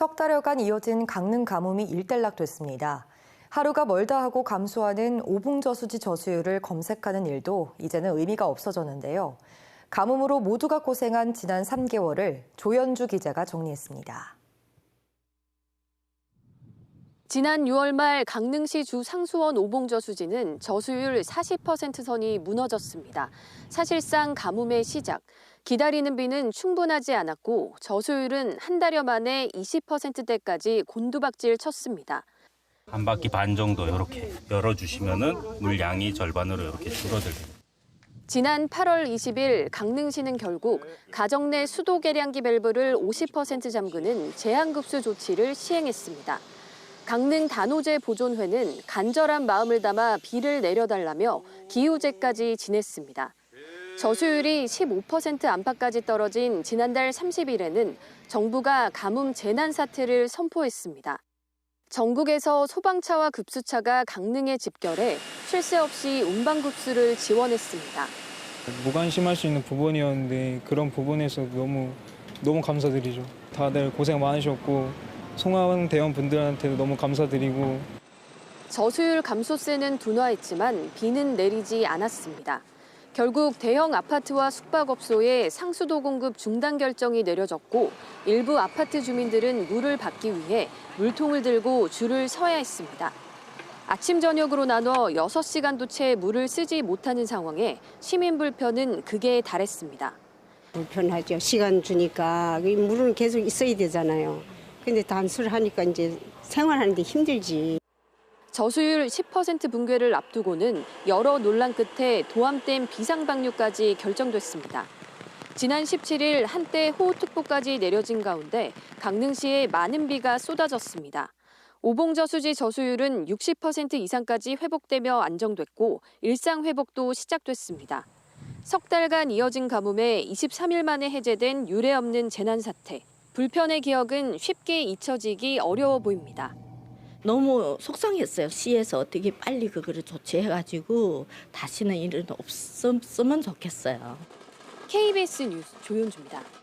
석 달여간 이어진 강릉 가뭄이 일단락됐습니다. 하루가 멀다 하고 감소하는 오봉저수지 저수율을 검색하는 일도 이제는 의미가 없어졌는데요. 가뭄으로 모두가 고생한 지난 3개월을 조현주 기자가 정리했습니다. 지난 6월 말 강릉시 주 상수원 오봉저 수지는 저수율 40% 선이 무너졌습니다. 사실상 가뭄의 시작. 기다리는 비는 충분하지 않았고 저수율은 한 달여 만에 20%대까지 곤두박질 쳤습니다. 한 바퀴 반 정도 이렇게 열어주시면은 물량이 절반으로 이렇게 줄어들게. 지난 8월 20일 강릉시는 결국 가정 내 수도 계량기 밸브를 50% 잠그는 제한급수 조치를 시행했습니다. 강릉 단오제 보존회는 간절한 마음을 담아 비를 내려달라며 기후제까지 지냈습니다. 저수율이 15% 안팎까지 떨어진 지난달 30일에는 정부가 가뭄 재난 사태를 선포했습니다. 전국에서 소방차와 급수차가 강릉에 집결해 쉴 새 없이 운반급수를 지원했습니다. 무관심할 수 있는 부분이었는데 그런 부분에서 너무 너무 감사드리죠. 다들 고생 많으셨고 송하원 대원 분들한테도 너무 감사드리고 저수율 감소세는 둔화했지만 비는 내리지 않았습니다. 결국 대형 아파트와 숙박업소에 상수도 공급 중단 결정이 내려졌고 일부 아파트 주민들은 물을 받기 위해 물통을 들고 줄을 서야 했습니다. 아침 저녁으로 나눠 6시간도 채 물을 쓰지 못하는 상황에 시민 불편은 극에 달했습니다. 불편하죠. 시간 주니까 이 물은 계속 있어야 되잖아요. 근데 단수를 하니까 이제 생활하는데 힘들지. 저수율 10% 붕괴를 앞두고는 여러 논란 끝에 도암댐 비상방류까지 결정됐습니다. 지난 17일 한때 호우특보까지 내려진 가운데 강릉시에 많은 비가 쏟아졌습니다. 오봉저수지 저수율은 60% 이상까지 회복되며 안정됐고 일상 회복도 시작됐습니다. 석 달간 이어진 가뭄에 23일 만에 해제된 유례 없는 재난 사태. 불편의 기억은 쉽게 잊혀지기 어려워 보입니다. 너무 속상했어요. 시에서 어떻게 빨리 그거를 조치해가지고 다시는 일은 없었으면 좋겠어요. KBS 뉴스 조윤주입니다.